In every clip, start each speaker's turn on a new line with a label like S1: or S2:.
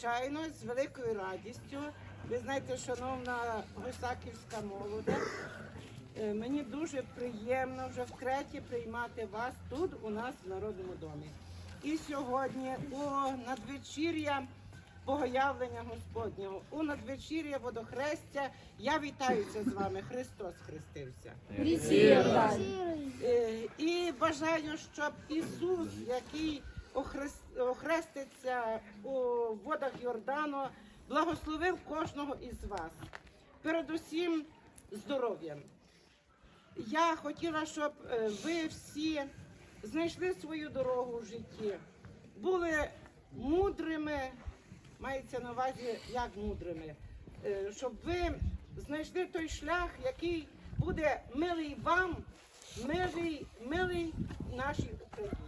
S1: Звичайно, з великою радістю. Ви знаєте, шановна гусаківська молоде, е, мені дуже приємно вже втретє приймати вас тут, у нас в Народному домі. І сьогодні у надвечір'я Богоявлення Господнього, у надвечір'я водохрестя я вітаюся з вами. Христос хрестився. Е, І бажаю, щоб Ісус, який охрес- охреститься у водах Йордану, благословив кожного із вас. Передусім здоров'ям. Я хотіла, щоб е, ви всі знайшли свою дорогу в житті, були мудрими, мається на увазі, як мудрими, Е, щоб ви знайшли той шлях, який буде милий вам, милий, милий нашій Україні.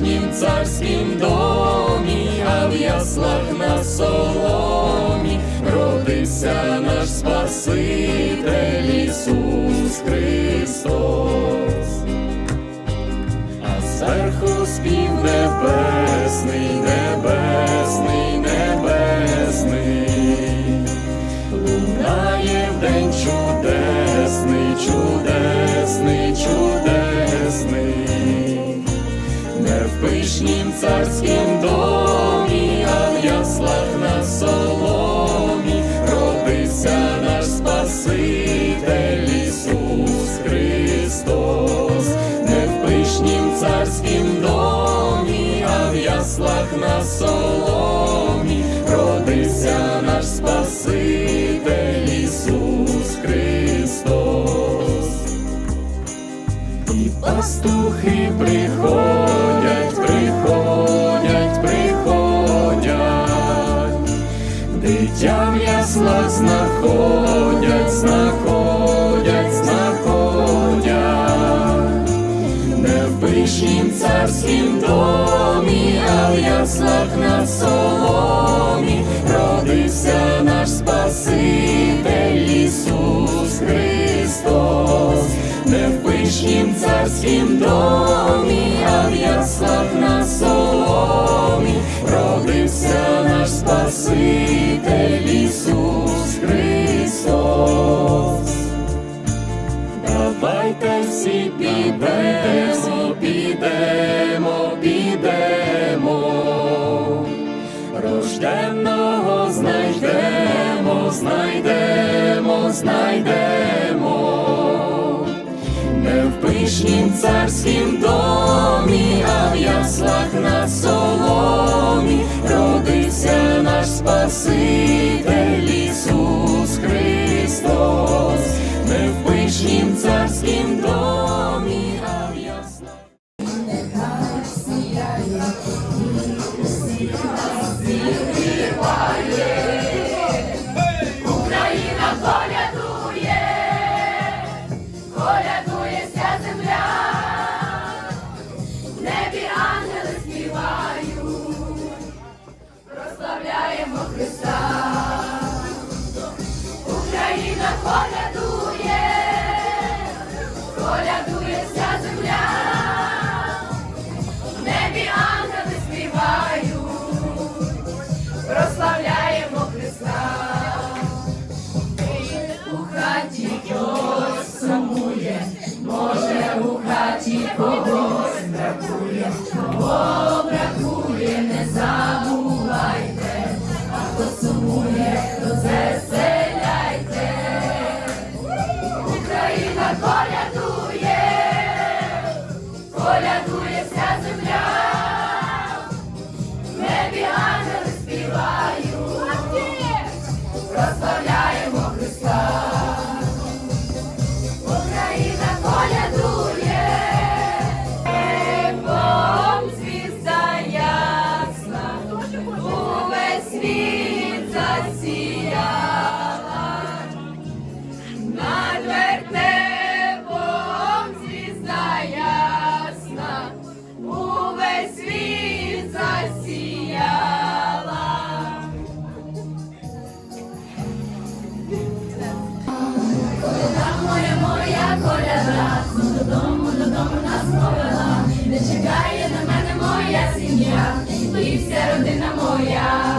S2: не в царськім домі, а в яслах на соломі родився наш Спаситель Ісус Христос. А зверху спів небесний, небесний, пастухи приходять, приходять, приходять, дитя в яслах знаходять, знаходять, знаходять, не в пишнім царськім домі, а в яслах на соломі родився наш Спаситель Ісус Христос, не в пишнім царськім домі, а в яслах на соломі. Родився наш Спаситель Ісус Христос. Давайте всі підемо, підемо, підемо, рожденного знайдемо, знайдемо, знайдемо, пишнім царськім домі, а в яслах на соломі родився наш Спаситель Ісус Христос, ми в пишнім царськім домі,
S3: na folha do моя.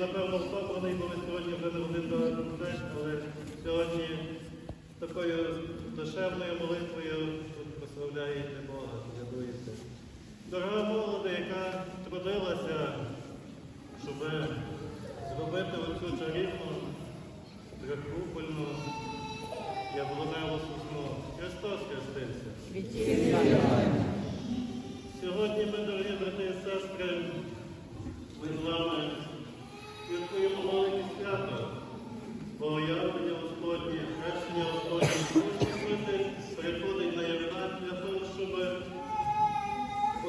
S4: Напевно, втомлений, бо ви сьогодні вже не один день, але сьогодні такою душевною молитвою прославляєте Бога, рятуєте. Дорога молода, яка трудилася, щоб зробити оцю чарівну, трикупольну, яблуневу сосну. Христос хрестився. Сьогодні ми, дорогі брати і сестри, ми з вами святкуємо велике свято, Богоявлення Господнє, хрещення Господнє. Сьогодні Святий приходить на євнат для того, щоб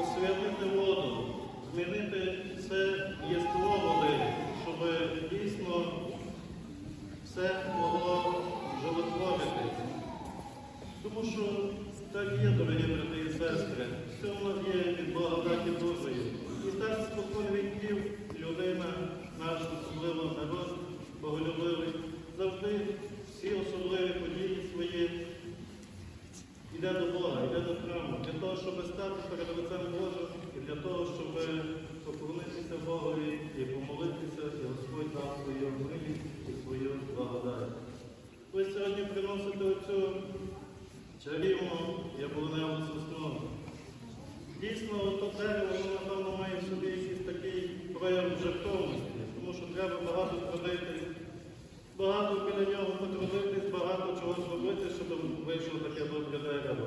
S4: освятити воду, змінити це єство води, щоб дійсно все могло животворити. Тому що так є, дорогі брати і сестри, все в нас є від Бога так і Божої. І так спокон віків людина, наш особливо народ, боголюбивий, завжди всі особливі події свої йде до Бога, йде до храму, для того, щоб стати перед лицем Божим, і для того, щоб поклонитися Богові і помолитися, і Господь дав свою милість і свою благодать. Ви сьогодні приносите оцю чарівну яблуневу сосну. Дійсно, то дерево, воно, напевно, має в собі якийсь такий прояв жертовності, тому що треба багато трудитись, багато біля нього потрудитись, багато чого зробити, щоб вийшло таке добре дерево.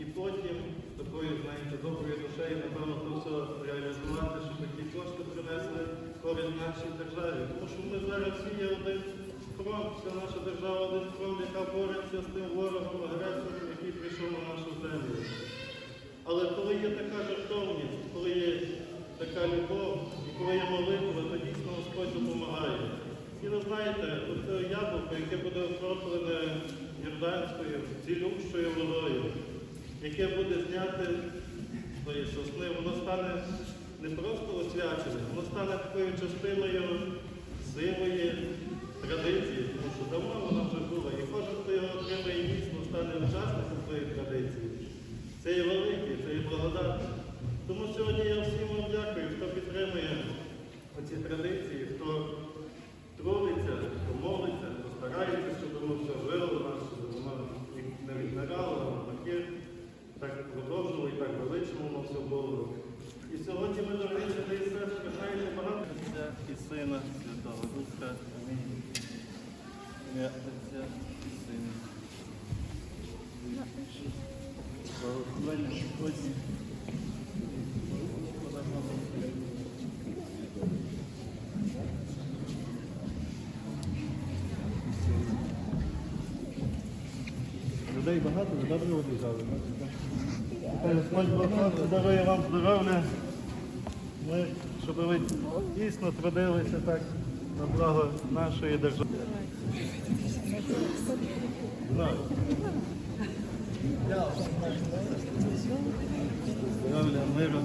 S4: І потім такою, знаєте, доброю душею, напевно, то все реалізувати, щоб такі кошти принесли користь нашій державі. Тому що ми зараз всі є один фронт, вся наша держава один фронт, яка бореться з тим ворогом, агресором, який прийшов на нашу землю. Але коли є така жертовність, коли є така любов, і коли є молитва, то дійсно Господь допомагає. І ви знаєте, оце яблуко, яке буде окроплене Йорданською, цілющою водою, яке буде зняте з тої сосни, воно стане не просто освяченим, воно стане такою частиною сивої традиції, тому що давно вона вже була. І кожен, хто його отримає дійсно, стане учасником цієї традиції. Це є велике, це є благодатне. Тому сьогодні я всім вам дякую, хто підтримує оці традиції, хто трудиться, хто молиться, хто старається, щоб воно все жило нас, щоб воно не відмирало, навпаки, так продовжувало і так велично воно все було. І сьогодні ми дорогі і сестри, знаєте, багато Отця і Сина, Святого Духа. Амінь. Отця і Сина. Благословення Господні. Багато, ви добре взяли. Хай Господь Бог дарує вам здоров'я. Ми, щоб ви дійсно трудилися так на благо нашої держави. Здоров'я, миру.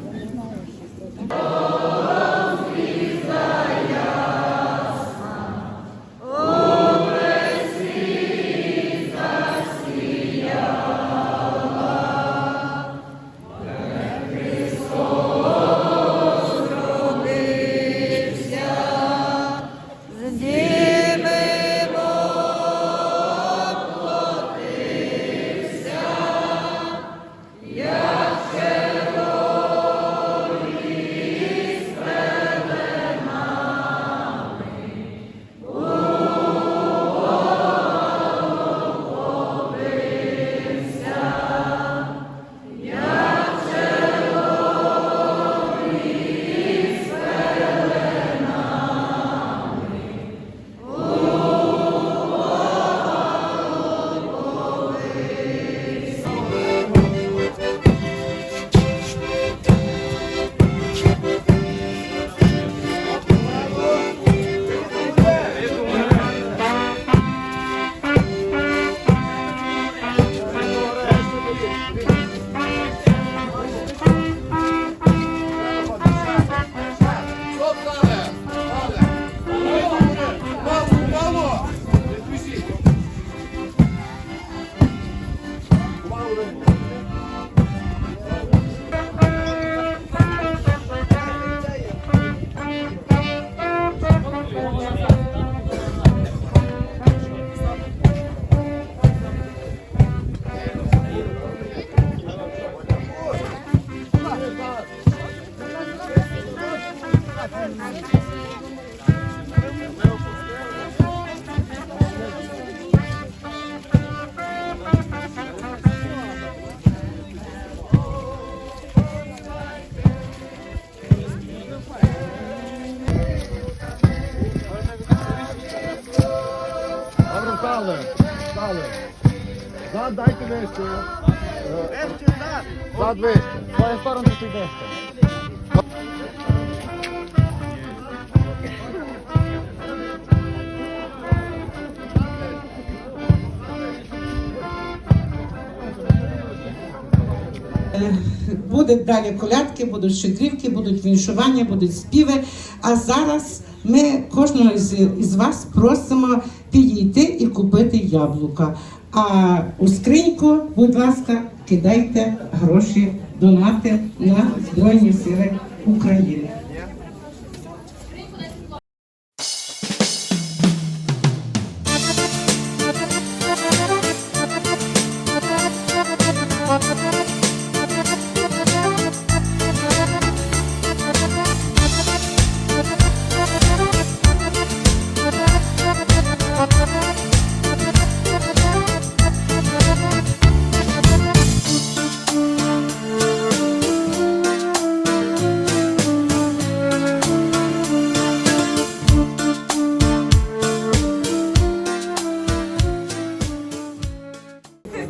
S1: Далі колядки, будуть щедрівки, будуть віншування, будуть співи. А зараз ми кожного з, із вас просимо підійти і купити яблука. А у скриньку, будь ласка, кидайте гроші, донати на Збройні Сили України.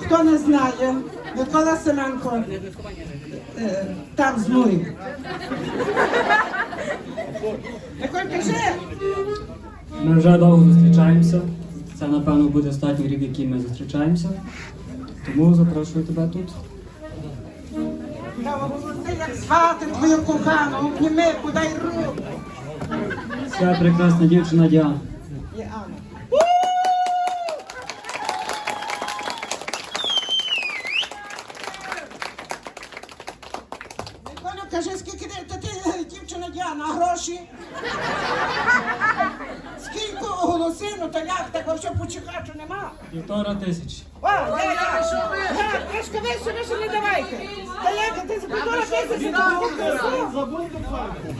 S1: Хто не знає, Микола Семенко е, там з морем. Микола, кажи,
S5: Ми вже довго зустрічаємося. Це, напевно, буде останній рік, який ми зустрічаємося. Тому запрошую тебе тут.
S1: як звати твою кохану, обніми, подай руку.
S5: Ця прекрасна дівчина Діана.
S1: І Анна. Микола, кажи, скільки ти, та ти е, дівчина Діана, а гроші? Скільки оголоси, ну то як, так взагалі почекачу нема.
S5: Півтора тисячі.
S1: О, трошки вище, вище не давайте. Та ти за півтора тисячі, забудьте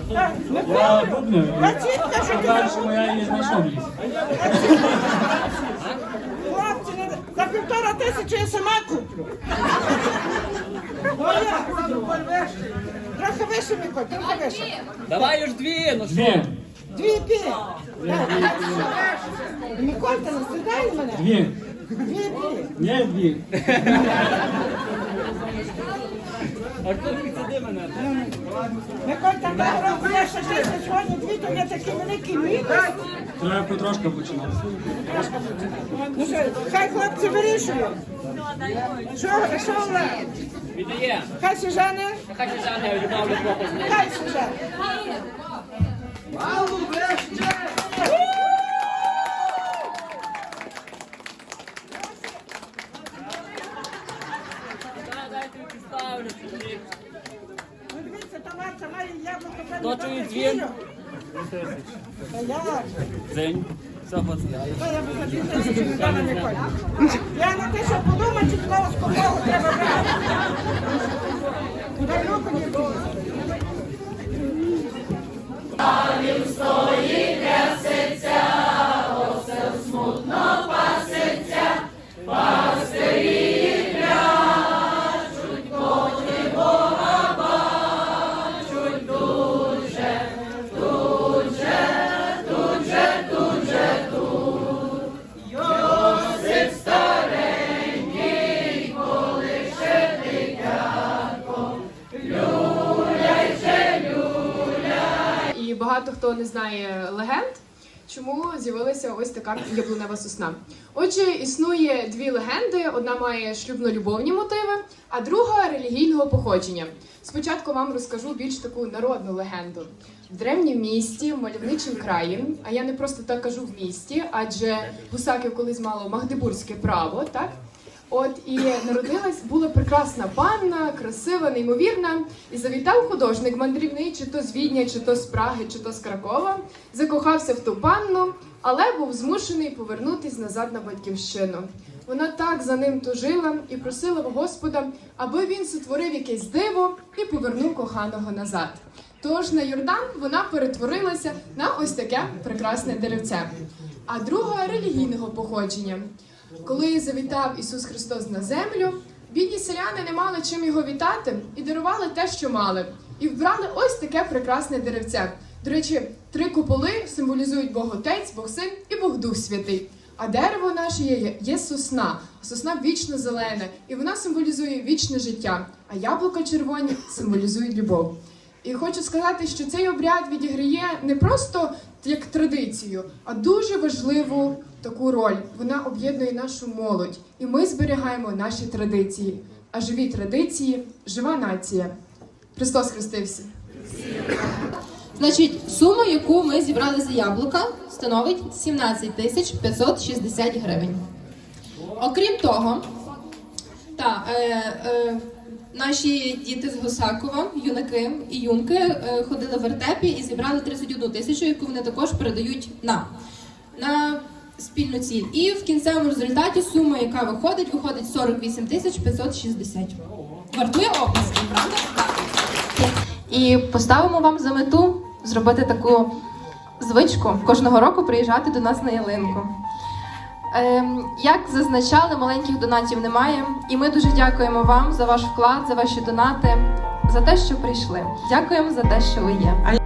S5: Я бубню.
S1: я чітко, що ти
S5: Перше я її знайшов в лісі.
S1: Хлопці, не- за півтора тисячі я сама куплю. Як? Трохи вище, Миколь, трохи вище.
S6: Давай уж дві, ну що?
S5: Дві.
S1: Дві пі. Миколь, ти не сідай мене.
S5: Дві.
S1: Дві пі.
S5: Ні, дві.
S6: Артур, підсади мене.
S1: Миколь, там так робиш, що ти сьогодні дві, то не такий великий мінус.
S5: Треба потрошки починати.
S1: Ну що, хай хлопці вирішують. Що, що, Олег?
S6: Віддає.
S1: Хай Сюжани,
S6: Хай Сюзанна відправлю хлопець.
S1: хай Сюжани.
S6: Дайте підставлю.
S1: Ну дивіться, товар, це має яблуко. це не
S6: То
S1: так
S6: чує дзвін. Дзень. Все, пацани.
S1: Я на те, що подумати, чи скупого треба брати. Дай руку
S7: знає легенд, чому з'явилася ось така яблунева сосна. Отже, існує дві легенди: одна має шлюбно-любовні мотиви, а друга релігійного походження. Спочатку вам розкажу більш таку народну легенду. В древнім місті, в мальовничому краї, а я не просто так кажу в місті, адже гусаків колись мало магдебурзьке право, так? От і народилась була прекрасна панна, красива, неймовірна. І завітав художник мандрівний, чи то з Відня, чи то з Праги, чи то з Кракова. Закохався в ту панну, але був змушений повернутись назад на батьківщину. Вона так за ним тужила і просила в Господа, аби він сотворив якесь диво і повернув коханого назад. Тож на Йордан вона перетворилася на ось таке прекрасне деревце. А друга релігійного походження. Коли завітав Ісус Христос на землю, бідні селяни не мали чим його вітати і дарували те, що мали. І вбрали ось таке прекрасне деревце. До речі, три куполи символізують Бог Отець, Бог Син і Бог Дух Святий. А дерево наше є, є сосна. Сосна вічно зелена, і вона символізує вічне життя. А яблука червоні символізують любов. І хочу сказати, що цей обряд відіграє не просто як традицію, а дуже важливу таку роль. Вона об'єднує нашу молодь, і ми зберігаємо наші традиції. А живі традиції жива нація. Христос хрестився.
S8: Значить, сума, яку ми зібрали за яблука, становить 17 тисяч 560 гривень. Окрім того, та, е, е, наші діти з Гусакова, юнаки і юнки, е, ходили в вертепі і зібрали 31 тисячу, яку вони також передають нам на спільну ціль. І в кінцевому результаті сума, яка виходить, виходить 48 тисяч 560. Вартує області, правда?
S9: І поставимо вам за мету зробити таку звичку кожного року приїжджати до нас на ялинку. Ем, як зазначали, маленьких донатів немає, і ми дуже дякуємо вам за ваш вклад, за ваші донати, за те, що прийшли. Дякуємо за те, що ви є.